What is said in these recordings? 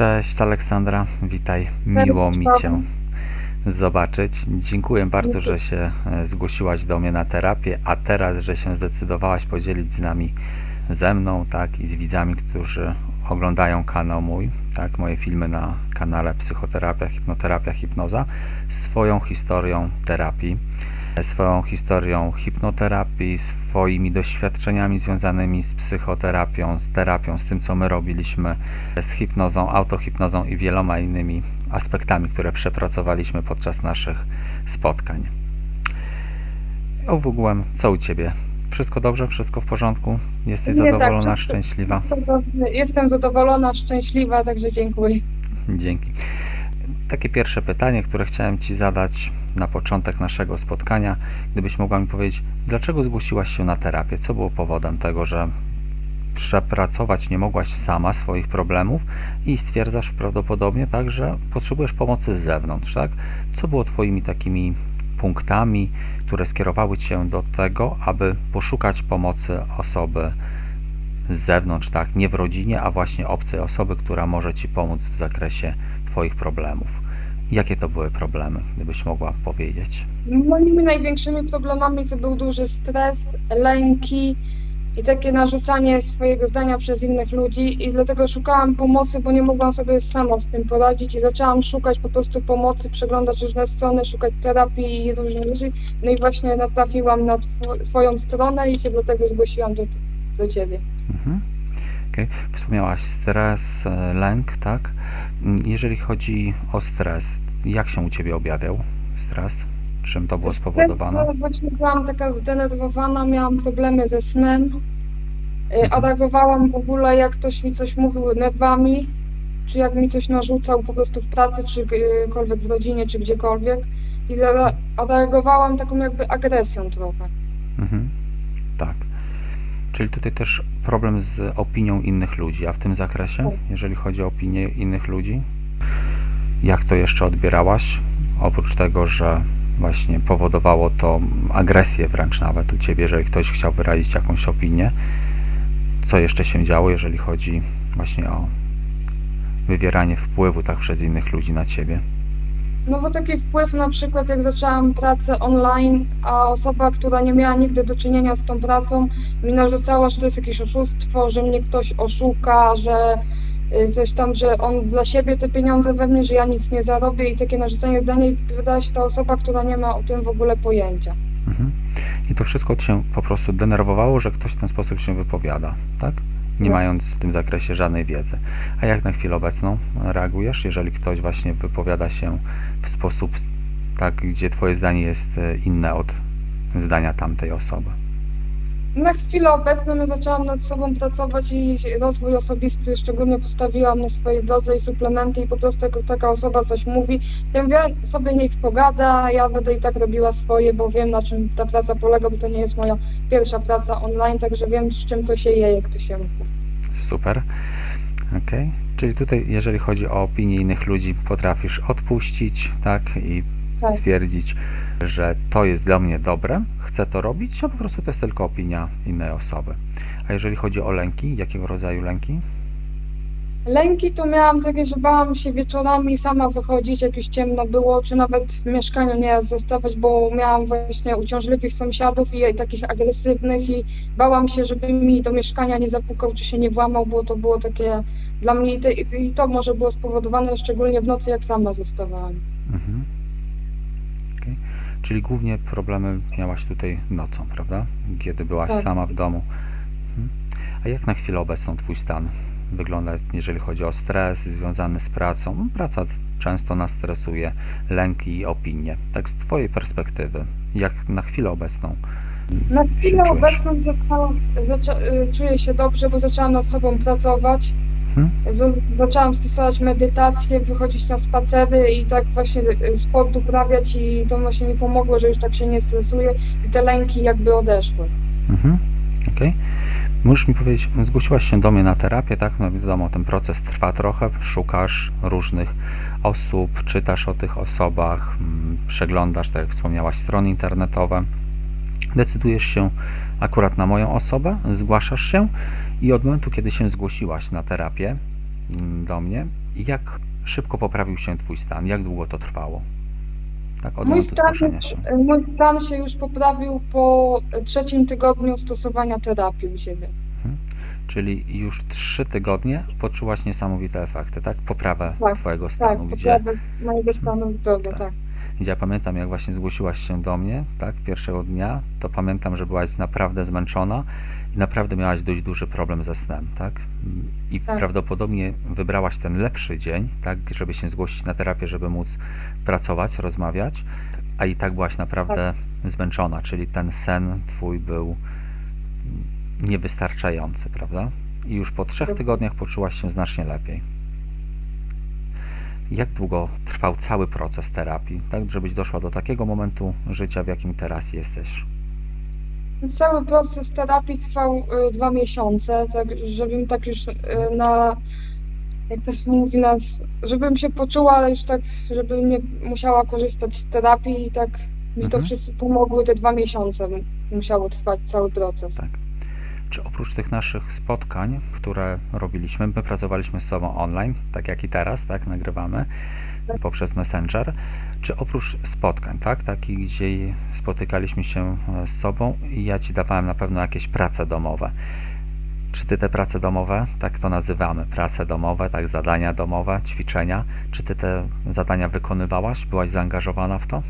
Cześć Aleksandra, witaj. Miło mi Cię zobaczyć. Dziękuję bardzo, że się e, zgłosiłaś do mnie na terapię, a teraz, że się zdecydowałaś podzielić z nami, ze mną, tak, i z widzami, którzy oglądają kanał mój, tak, moje filmy na kanale Psychoterapia, Hipnoterapia, Hipnoza, swoją historią terapii, swoją historią hipnoterapii, swoimi doświadczeniami związanymi z psychoterapią, z terapią, z tym, co my robiliśmy, z hipnozą, autohipnozą i wieloma innymi aspektami, które przepracowaliśmy podczas naszych spotkań. O w ogóle, co u Ciebie? Wszystko dobrze? Wszystko w porządku? Jesteś Nie, tak, zadowolona, wszystko- szczęśliwa? Jestem zadowolona, szczęśliwa, także dziękuję. Dzięki. Takie pierwsze pytanie, które chciałem Ci zadać na początek naszego spotkania. Gdybyś mogła mi powiedzieć, dlaczego zgłosiłaś się na terapię? Co było powodem tego, że przepracować nie mogłaś sama swoich problemów i stwierdzasz prawdopodobnie tak, że potrzebujesz pomocy z zewnątrz, tak? Co było Twoimi takimi punktami, które skierowały Cię do tego, aby poszukać pomocy osoby z zewnątrz, tak, nie w rodzinie, a właśnie obcej osoby, która może Ci pomóc w zakresie Twoich problemów. Jakie to były problemy, gdybyś mogła powiedzieć? Moimi największymi problemami to był duży stres, lęki i takie narzucanie swojego zdania przez innych ludzi i dlatego szukałam pomocy, bo nie mogłam sobie sama z tym poradzić i zaczęłam szukać po prostu pomocy, przeglądać różne strony, szukać terapii i różnych ludzi. No i właśnie natrafiłam na two- Twoją stronę i się dlatego zgłosiłam do, do Ciebie. Mhm. Okay. Wspomniałaś stres, e, lęk, tak? Jeżeli chodzi o stres, jak się u Ciebie objawiał stres? Czym to było spowodowane? Stres, Właśnie byłam taka zdenerwowana, miałam problemy ze snem. Y, Mhm. A reagowałam w ogóle, jak ktoś mi coś mówił nerwami, czy jak mi coś narzucał po prostu w pracy, czy gdziekolwiek w rodzinie, czy gdziekolwiek. I reagowałam taką jakby agresją trochę. Mhm. Czyli tutaj też problem z opinią innych ludzi, a w tym zakresie, jeżeli chodzi o opinię innych ludzi, jak to jeszcze odbierałaś? Oprócz tego, że właśnie powodowało to agresję wręcz nawet u ciebie, jeżeli ktoś chciał wyrazić jakąś opinię, co jeszcze się działo, jeżeli chodzi właśnie o wywieranie wpływu tak przez innych ludzi na ciebie? No bo taki wpływ na przykład jak zaczęłam pracę online, a osoba, która nie miała nigdy do czynienia z tą pracą, mi narzucała, że to jest jakieś oszustwo, że mnie ktoś oszuka, że y, coś tam, że on dla siebie te pieniądze we mnie, że ja nic nie zarobię i takie narzucenie zdania i wypowiadała się ta osoba, która nie ma o tym w ogóle pojęcia. Mhm. I to wszystko cię po prostu denerwowało, że ktoś w ten sposób się wypowiada, tak? Nie mając w tym zakresie żadnej wiedzy. A jak na chwilę obecną reagujesz, jeżeli ktoś właśnie wypowiada się w sposób, tak, gdzie twoje zdanie jest e, inne od zdania tamtej osoby? Na chwilę obecną ja zaczęłam nad sobą pracować i rozwój osobisty szczególnie postawiłam na swojej drodze i suplementy i po prostu jak taka osoba coś mówi, to mówię sobie niech pogada, ja będę i tak robiła swoje, bo wiem na czym ta praca polega, bo to nie jest moja pierwsza praca online, także wiem z czym to się je, jak to się mówi. Super. Okej. Czyli tutaj, jeżeli chodzi o opinię innych ludzi, potrafisz odpuścić, tak? I Tak. stwierdzić, że to jest dla mnie dobre, chcę to robić, a po prostu to jest tylko opinia innej osoby. A jeżeli chodzi o lęki, jakiego rodzaju lęki? Lęki to miałam takie, że bałam się wieczorami sama wychodzić, jak już ciemno było, czy nawet w mieszkaniu nie zostawać, bo miałam właśnie uciążliwych sąsiadów i takich agresywnych i bałam się, żeby mi do mieszkania nie zapukał, czy się nie włamał, bo to było takie dla mnie i, te, i to może było spowodowane szczególnie w nocy, jak sama zostawałam. Mhm. Czyli głównie problemy miałaś tutaj nocą, prawda? Kiedy byłaś Tak. sama w domu. Mhm. A jak na chwilę obecną Twój stan wygląda, jeżeli chodzi o stres związany z pracą? Praca często nas stresuje, lęki i opinie. Tak z Twojej perspektywy, jak na chwilę obecną Na się chwilę czujesz? obecną zaczęłam, zaczę, y, czuję się dobrze, bo zaczęłam nad sobą pracować. Mhm. Zaczęłam stosować medytację, wychodzić na spacery i tak właśnie y, sport uprawiać i to właśnie mi pomogło, że już tak się nie stresuję i te lęki jakby odeszły. Mhm. Okej. Możesz mi powiedzieć, zgłosiłaś się do mnie na terapię, tak? No wiadomo, ten proces trwa trochę, szukasz różnych osób, czytasz o tych osobach, mm, przeglądasz, tak jak wspomniałaś, strony internetowe. Decydujesz się akurat na moją osobę, zgłaszasz się i od momentu, kiedy się zgłosiłaś na terapię mm, do mnie, Jak szybko poprawił się Twój stan? Jak długo to trwało? Tak, od Mój momentu stan, zgłoszenia się. mój stan się już poprawił po trzecim tygodniu stosowania terapii u siebie. Czyli już trzy tygodnie poczułaś niesamowite efekty, tak? Poprawę Tak, Twojego Tak, stanu, gdzie, poprawę mojego stanu zdrowia, Tak. tak. Gdzie ja pamiętam, jak właśnie zgłosiłaś się do mnie, tak? Pierwszego dnia, to pamiętam, że byłaś naprawdę zmęczona i naprawdę miałaś dość duży problem ze snem, tak? I Tak. prawdopodobnie wybrałaś ten lepszy dzień, tak? Żeby się zgłosić na terapię, żeby móc pracować, rozmawiać, a i tak byłaś naprawdę zmęczona, czyli ten sen Twój był niewystarczający, prawda? I już po trzech Tak. tygodniach poczułaś się znacznie lepiej. Jak długo trwał cały proces terapii, tak, żebyś doszła do takiego momentu życia, w jakim teraz jesteś? Cały proces terapii trwał y, dwa miesiące, tak, żebym tak już y, na, jak to się mówi, na, żebym się poczuła, ale już tak, żebym nie musiała korzystać z terapii i tak mi to Mhm. wszystko pomogły te dwa miesiące, musiało trwać cały proces. Tak. Czy oprócz tych naszych spotkań, które robiliśmy, my pracowaliśmy z sobą online, tak jak i teraz, tak, nagrywamy poprzez Messenger, czy oprócz spotkań, tak, takich, gdzie spotykaliśmy się e, z sobą i ja Ci dawałem na pewno jakieś prace domowe. Czy Ty te prace domowe, tak to nazywamy, prace domowe, tak, zadania domowe, ćwiczenia, czy Ty te zadania wykonywałaś, byłaś zaangażowana w to?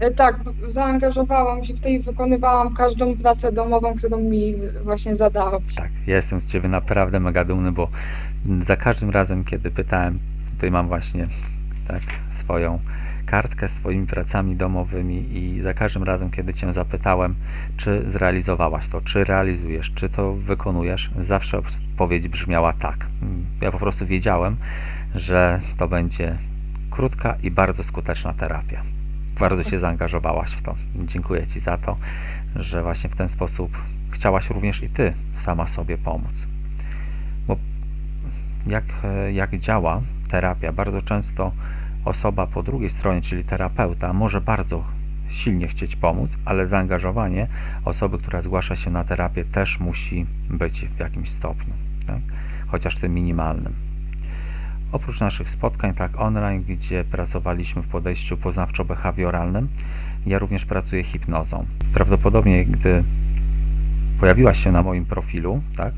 E, Tak, zaangażowałam się w to i wykonywałam każdą pracę domową, którą mi właśnie zadałam. Tak, ja jestem z Ciebie naprawdę mega dumny, bo za każdym razem, kiedy pytałem, tutaj mam właśnie tak, swoją kartkę z Twoimi pracami domowymi i za każdym razem, kiedy Cię zapytałem, czy zrealizowałaś to, czy realizujesz, czy to wykonujesz, zawsze odpowiedź brzmiała tak. Ja po prostu wiedziałem, że to będzie krótka i bardzo skuteczna terapia. Bardzo się zaangażowałaś w to. Dziękuję Ci za to, że właśnie w ten sposób chciałaś również i Ty sama sobie pomóc. Bo jak, e, jak działa terapia, bardzo często osoba po drugiej stronie, czyli terapeuta, może bardzo silnie chcieć pomóc, ale zaangażowanie osoby, która zgłasza się na terapię, też musi być w jakimś stopniu, tak? chociaż tym minimalnym. Oprócz naszych spotkań, tak online, gdzie pracowaliśmy w podejściu poznawczo-behawioralnym, ja również pracuję hipnozą. Prawdopodobnie, gdy pojawiłaś się na moim profilu, tak?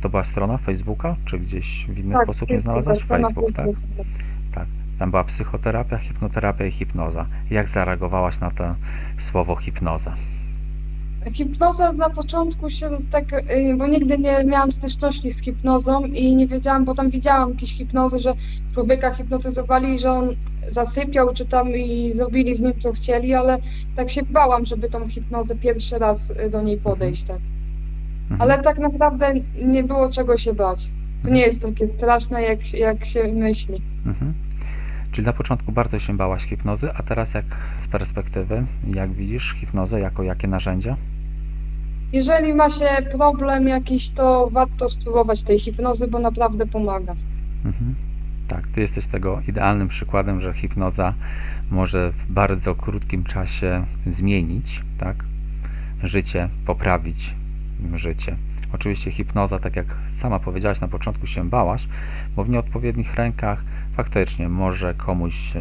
To była strona Facebooka, czy gdzieś w inny Tak, sposób Facebook, znalazłaś? Facebook, tak? Tak. Tam była psychoterapia, hipnoterapia i hipnoza. Jak zareagowałaś na to słowo hipnoza? Hipnoza na początku się tak, y, bo nigdy nie miałam styczności z hipnozą i nie wiedziałam, bo tam widziałam jakieś hipnozy, że człowieka hipnotyzowali, że on zasypiał, czy tam i zrobili z nim co chcieli, ale tak się bałam, żeby tą hipnozę pierwszy raz y, do niej podejść, tak. Mhm. Ale tak naprawdę nie było czego się bać. To nie jest takie straszne, jak, jak się myśli. Mhm. Czyli na początku bardzo się bałaś hipnozy, a teraz jak z perspektywy, jak widzisz hipnozę jako jakie narzędzie? Jeżeli ma się problem jakiś, to warto spróbować tej hipnozy, bo naprawdę pomaga. Mhm. Tak, ty jesteś tego idealnym przykładem, że hipnoza może w bardzo krótkim czasie zmienić, tak? Życie, poprawić życie. Oczywiście hipnoza, tak jak sama powiedziałaś na początku, się bałaś, bo w nieodpowiednich rękach faktycznie może komuś e,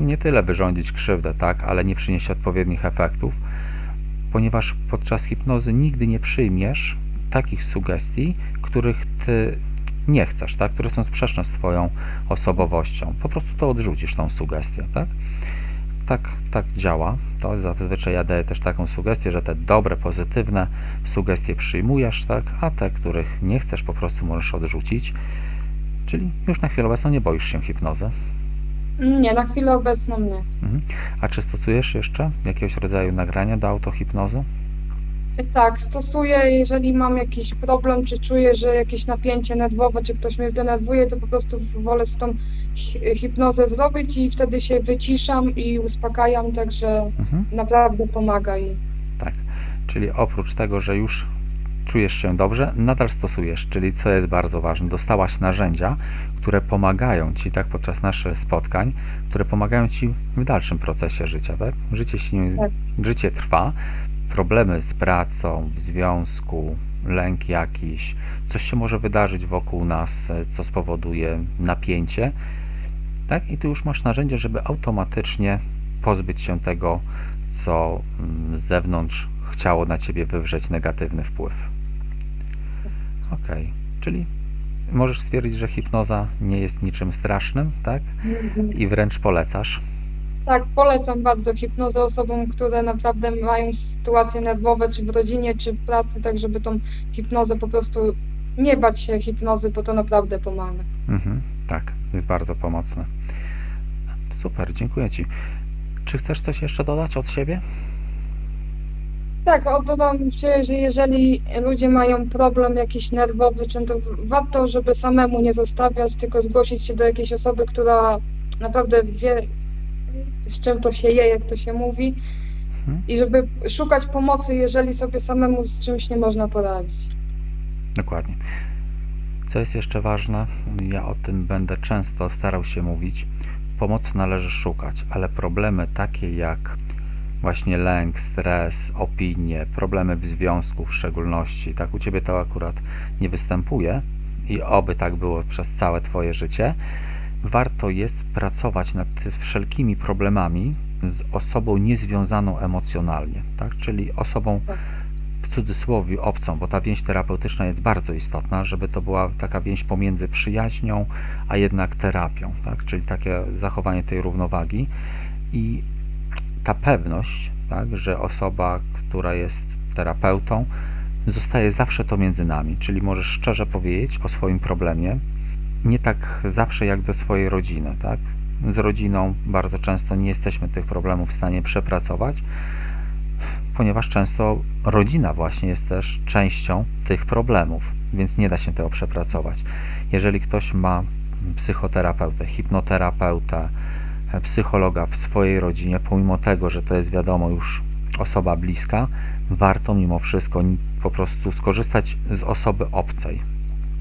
nie tyle wyrządzić krzywdę, tak, ale nie przyniesie odpowiednich efektów, ponieważ podczas hipnozy nigdy nie przyjmiesz takich sugestii, których ty nie chcesz, tak? które są sprzeczne z Twoją osobowością. Po prostu to odrzucisz, tą sugestię. Tak? Tak, tak działa. To zazwyczaj ja daję też taką sugestię, że te dobre, pozytywne sugestie przyjmujesz, tak? a te, których nie chcesz, po prostu możesz odrzucić. Czyli już na chwilę obecną nie boisz się hipnozy. Nie, na chwilę obecną nie. Mhm. A czy stosujesz jeszcze jakiegoś rodzaju nagrania do autohipnozy? Tak, stosuję, jeżeli mam jakiś problem, czy czuję, że jakieś napięcie nerwowe, czy ktoś mnie zdenerwuje, to po prostu wolę z tą hi- hipnozę zrobić i wtedy się wyciszam i uspokajam, także Mhm. naprawdę pomaga i Tak. Czyli oprócz tego, że już czujesz się dobrze, nadal stosujesz, czyli co jest bardzo ważne, dostałaś narzędzia, które pomagają Ci, tak, podczas naszych spotkań, które pomagają Ci w dalszym procesie życia, tak? Życie, się, Tak. życie trwa, problemy z pracą, w związku, lęk jakiś, coś się może wydarzyć wokół nas, e, co spowoduje napięcie, tak? I ty już masz narzędzie, żeby automatycznie pozbyć się tego, co mm, z zewnątrz chciało na ciebie wywrzeć negatywny wpływ. Okej, czyli możesz stwierdzić, że hipnoza nie jest niczym strasznym, tak? I wręcz polecasz. Tak, polecam bardzo hipnozę osobom, które naprawdę mają sytuacje nerwowe, czy w rodzinie, czy w pracy, tak żeby tą hipnozę po prostu nie bać się hipnozy, bo to naprawdę pomaga. Mhm, tak, jest bardzo pomocne. Super, dziękuję Ci. Czy chcesz coś jeszcze dodać od siebie? Tak, dodam się, że jeżeli ludzie mają problem jakiś nerwowy, czy to warto, żeby samemu nie zostawiać, tylko zgłosić się do jakiejś osoby, która naprawdę wie, z czym to się je, jak to się mówi, Mhm. i żeby szukać pomocy, jeżeli sobie samemu z czymś nie można poradzić. Dokładnie. Co jest jeszcze ważne, ja o tym będę często starał się mówić. Pomocy należy szukać, ale problemy takie jak właśnie lęk, stres, opinie, problemy w związku w szczególności, tak u Ciebie to akurat nie występuje i oby tak było przez całe Twoje życie, warto jest pracować nad wszelkimi problemami z osobą niezwiązaną emocjonalnie, tak? czyli osobą w cudzysłowie obcą, bo ta więź terapeutyczna jest bardzo istotna, żeby to była taka więź pomiędzy przyjaźnią, a jednak terapią, tak? czyli takie zachowanie tej równowagi i ta pewność, tak, że osoba, która jest terapeutą, zostaje zawsze to między nami, czyli możesz szczerze powiedzieć o swoim problemie, nie tak zawsze jak do swojej rodziny, tak? Z rodziną bardzo często nie jesteśmy tych problemów w stanie przepracować, ponieważ często rodzina właśnie jest też częścią tych problemów, więc nie da się tego przepracować. Jeżeli ktoś ma psychoterapeutę, hipnoterapeutę, psychologa w swojej rodzinie, pomimo tego, że to jest wiadomo już osoba bliska, warto mimo wszystko po prostu skorzystać z osoby obcej.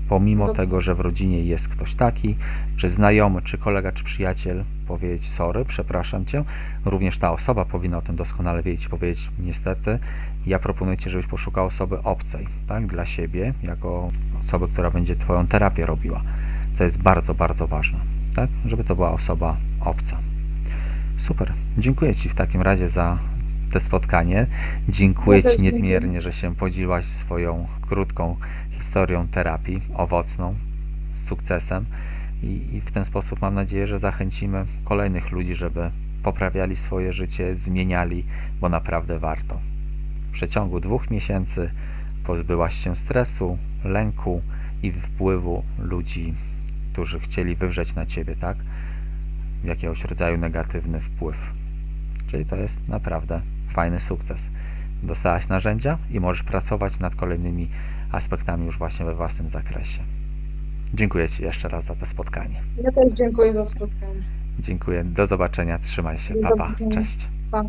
Pomimo Dobrze. tego, że w rodzinie jest ktoś taki, czy znajomy, czy kolega, czy przyjaciel, powiedzieć sorry, przepraszam cię. Również ta osoba powinna o tym doskonale wiedzieć powiedzieć niestety, ja proponuję ci, żebyś poszukał osoby obcej, tak, dla siebie, jako osoby, która będzie twoją terapię robiła. To jest bardzo, bardzo ważne, tak, żeby to była osoba obca. Super. Dziękuję Ci w takim razie za to spotkanie. Dziękuję Ci niezmiernie, że się podzieliłaś swoją krótką historią terapii, owocną, z sukcesem. I, I w ten sposób mam nadzieję, że zachęcimy kolejnych ludzi, żeby poprawiali swoje życie, zmieniali, bo naprawdę warto. W przeciągu dwóch miesięcy pozbyłaś się stresu, lęku i wpływu ludzi, którzy chcieli wywrzeć na ciebie, tak? Jakiegoś rodzaju negatywny wpływ. Czyli to jest naprawdę fajny sukces. Dostałaś narzędzia i możesz pracować nad kolejnymi aspektami już właśnie we własnym zakresie. Dziękuję Ci jeszcze raz za to spotkanie. Ja też dziękuję za spotkanie. Dziękuję. Do zobaczenia. Trzymaj się. Do Papa. zobaczenia. Cześć. Pa.